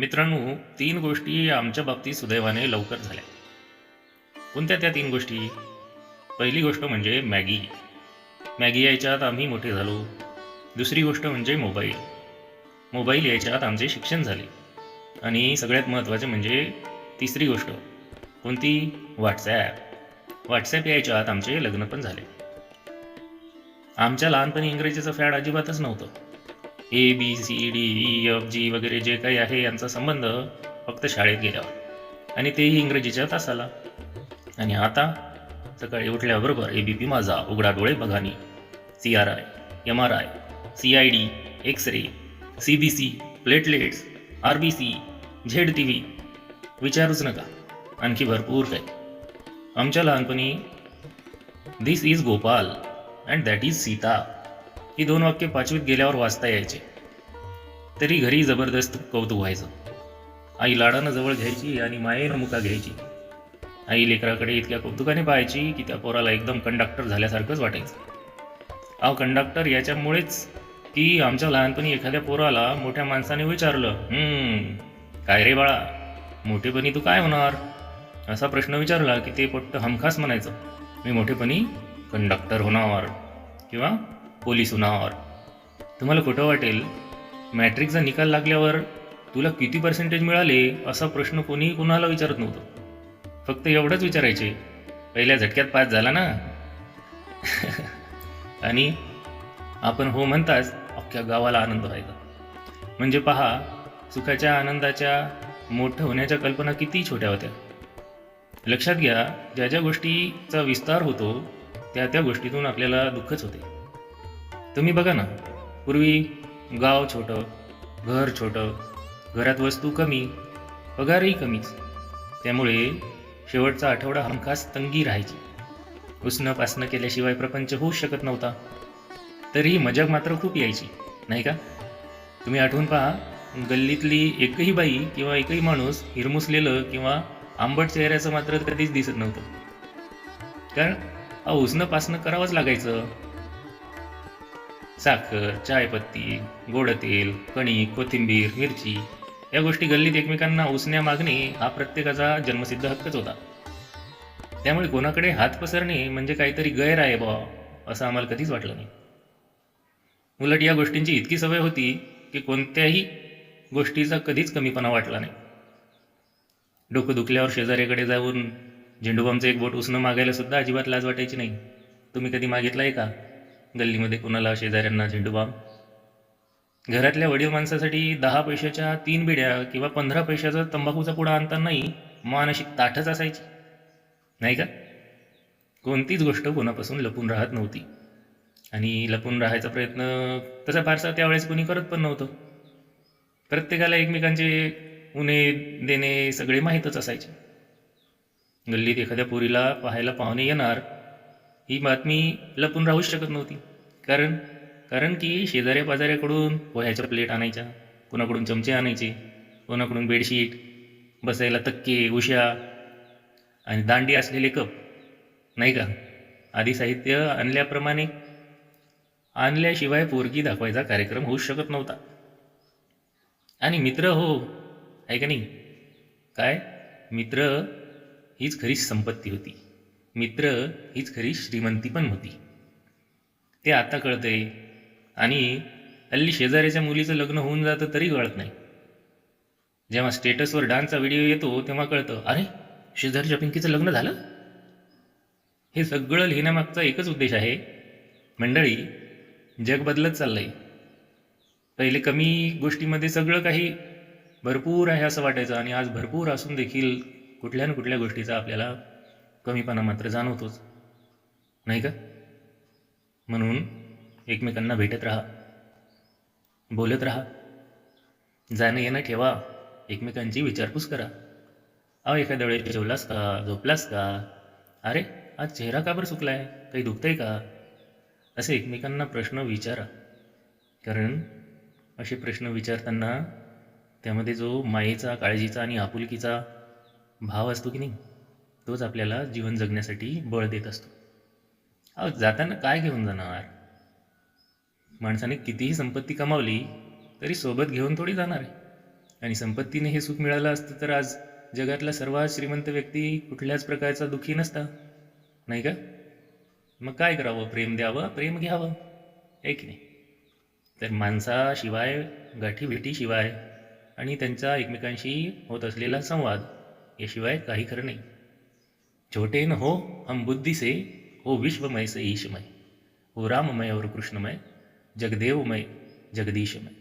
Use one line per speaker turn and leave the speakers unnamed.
मित्रांनो तीन गोष्टी आमच्या बाबतीत सुदैवाने लवकर झाल्या. कोणत्या त्या तीन गोष्टी? पहिली गोष्ट म्हणजे मॅगी. मॅगी यायच्यात आम्ही मोठे झालो. दुसरी गोष्ट म्हणजे मोबाईल. मोबाईल यायच्यात आमचे शिक्षण झाले. आणि सगळ्यात महत्त्वाचे म्हणजे तिसरी गोष्ट कोणती? व्हॉट्सॲप. व्हॉट्सॲप यायच्या आत आमचे लग्न पण झाले. आमच्या लहानपणी इंग्रजीचं फॅड अजिबातच नव्हतं. A B C D E F G वगैरे जे काही आहे यांचा संबंध फक्त शाळेत गेल्यावर. आणि तेही इंग्रजीच्या तासाला. आणि आता सकाळी उठल्याबरोबर ए बी पी माझा उघडा डोळे बघानी C R I M R I C I D X ray C B C platelets R B C Z T V विचारूच नका. आणखी भरपूर काही. आमच्या लहानपणी this is Gopal and that is Sita ही दोन वाक्य पाचवीत गेल्यावर वाचता यायचे. तरी घरी जबरदस्त कौतुक व्हायचं. आई लाडानं जवळ घ्यायची आणि मायेनं मुका घ्यायची. आई लेकराकडे इतक्या कौतुकाने पाहायची की त्या पोराला एकदम कंडक्टर झाल्यासारखंच वाटायचं. अहो कंडक्टर याच्यामुळेच की आमच्या लहानपणी एखाद्या पोराला मोठ्या माणसाने विचारलं "हम्म, काय रे बाळा? मोठेपणी तू काय होणार? असा प्रश्न विचारला की ते पट्ट हमखास म्हणायचं मी मोठेपणी कंडक्टर होणार. किंवा पोलीस उन्हावर तुम्हाला कुठं वाटेल. मॅट्रिकचा निकाल लागल्यावर तुला किती पर्सेंटेज मिळाले असा प्रश्न कोणी कुणाला विचारत नव्हतं. फक्त एवढंच विचारायचे. पहिल्या झटक्यात पास झाला ना? आणि आपण हो म्हणताच अख्ख्या गावाला आनंद व्हायचा. म्हणजे पहा सुखाच्या आनंदाच्या मोठं होण्याच्या कल्पना किती छोट्या होत्या. लक्षात घ्या ज्या ज्या गोष्टीचा विस्तार होतो त्या त्या गोष्टीतून आपल्याला दुःखच होते. तुम्ही बघा ना पूर्वी गाव छोटं घर छोटं घरात वस्तू कमी पगारही कमीच. त्यामुळे शेवटचा आठवडा हमखास तंगी राहायची. उसणं पासणं केल्याशिवाय प्रपंच होऊ शकत नव्हता. तरीही मजा मात्र खूप यायची नाही का? तुम्ही आठवून पहा गल्लीतली एकही बाई किंवा एकही माणूस हिरमुसलेलं किंवा आंबट चेहऱ्याचं मात्र कधीच दिसत नव्हतं. कारण अहो उसणं पासणं करावंच लागायचं. साखर चायपत्ती गोड तेल कणिक कोथिंबीर मिरची या गोष्टी गल्लीत एकमेकांना उसण्या मागणे हा प्रत्येकाचा जन्मसिद्ध हक्कच होता. त्यामुळे कोणाकडे हात पसरणे म्हणजे काहीतरी गैर आहे बा असं आम्हाला कधीच वाटलं नाही. उलट या गोष्टींची इतकी सवय होती की कोणत्याही गोष्टीचा कधीच कमीपणा वाटला नाही. डोकं दुखल्यावर शेजाऱ्याकडे जाऊन झेंडूबामचं एक बोट उसणं मागायला सुद्धा अजिबात लाज वाटायची नाही. तुम्ही कधी मागितलं आहे का? गल्लीमध्ये कोणाला शेजाऱ्यांना झेंडूबाम घरातल्या वडील माणसासाठी दहा पैशाच्या तीन बिड्या किंवा पंधरा पैशाचा तंबाखूचा पुडा आणतानाही मान अशी ताठच असायची. नाही का? कोणतीच गोष्ट कोणापासून लपून राहत नव्हती. आणि लपून राहायचा प्रयत्न तसा फारसा त्यावेळेस कोणी करत पण नव्हतं. प्रत्येकाला एकमेकांचे उणे देणे सगळे माहीतच असायचे. गल्लीत एखाद्या पोरीला पाहायला पाहुणे येणार ही बातमी लपून राहूच शकत नव्हती. कारण कारण की शेजाऱ्या पाजाऱ्याकडून पोह्याच्या प्लेट आणायच्या कोणाकडून चमचे आणायचे कोणाकडून बेडशीट बसायला तक्के उशा आणि दांडी असलेले कप नाही का? आधी साहित्य आणल्याप्रमाणे आणल्याशिवाय पोरगी दाखवायचा कार्यक्रम होऊ शकत नव्हता. आणि मित्र हो आहे का नाही? काय? मित्र हीच खरी संपत्ती होती. मित्र हीच खरी श्रीमंती पण होती. ते आता कळतंय. आणि हल्ली शेजाऱ्याच्या मुलीचं लग्न होऊन जातं तरी कळत नाही. जेव्हा स्टेटसवर डान्सचा व्हिडिओ येतो तेव्हा कळतं अरे शेजारच्या पिंकीचं लग्न झालं? हे सगळं लिहिण्यामागचा एकच उद्देश आहे. मंडळी जग बदलत चाललंय. पहिले कमी गोष्टीमध्ये सगळं काही भरपूर आहे असं वाटायचं आणि आज भरपूर असून देखील कुठल्या ना कुठल्या गोष्टीचा आपल्याला कमीपणा मात्र जाणवतोच. नाही का? म्हणून एकमेकांना भेटत राहा. बोलत राहा. जाणं येणं ठेवा. एकमेकांची विचारपूस करा. अहो एखाद्या वेळेस जेवलास का? झोपलास का? अरे आज चेहरा का बरं सुकलाय? काही दुखतंय का? असे एकमेकांना प्रश्न विचारा. कारण असे प्रश्न विचारताना त्यामध्ये जो मायेचा काळजीचा आणि आपुलकीचा भाव असतो की नाही? तोच आपल्याला जीवन जगण्यासाठी बळ देत असतो. अहो जाताना काय घेऊन जाणार? माणसाने कितीही संपत्ती कमावली तरी सोबत घेऊन थोडी जाणार आहे. आणि संपत्तीने हे सुख मिळालं असतं तर आज जगातला सर्वात श्रीमंत व्यक्ती कुठल्याच प्रकारचा दुःखी नसता. नाही का? मग काय करावं? प्रेम द्यावं? प्रेम घ्यावं? आहे की नाही? तर माणसाशिवाय गाठीभेटीशिवाय आणि त्यांचा एकमेकांशी होत असलेला संवाद याशिवाय काही खरं नाही. छोटे न हो हम बुद्धि से हो विश्वमय से ईशमय। हो राममय और कृष्णमय जगदेवमय जगदीशमय।